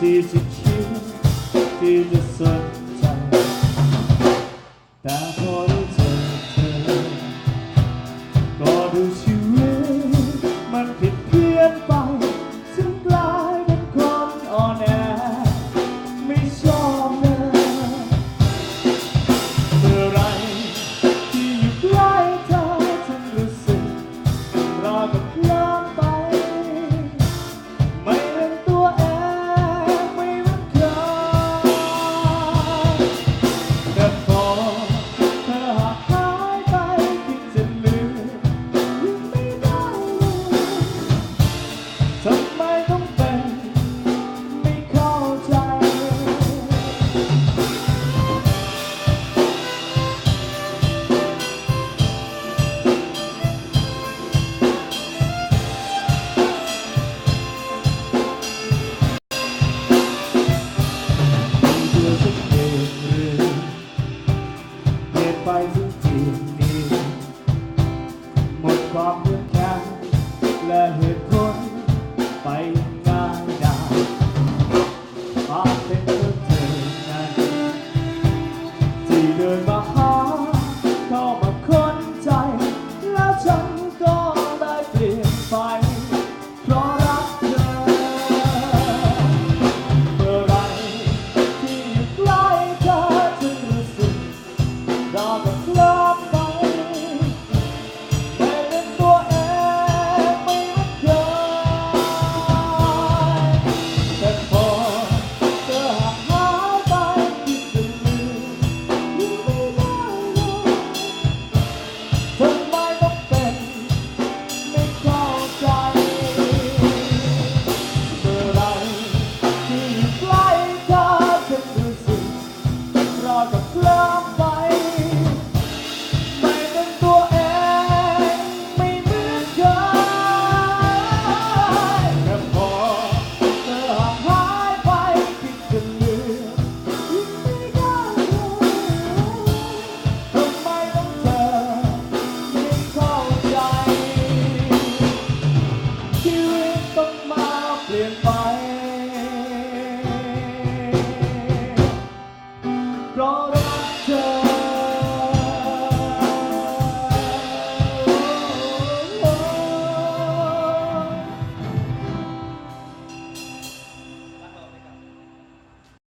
Did you choose? Did you sometimes? That ไปทุกทีนี้หมดความเหมือนกันและเหตุผลไปง่ายดายมาเป็นเพื่อเธอนั้นที่เดินมาหาเข้ามาค้นใจแล้วฉัน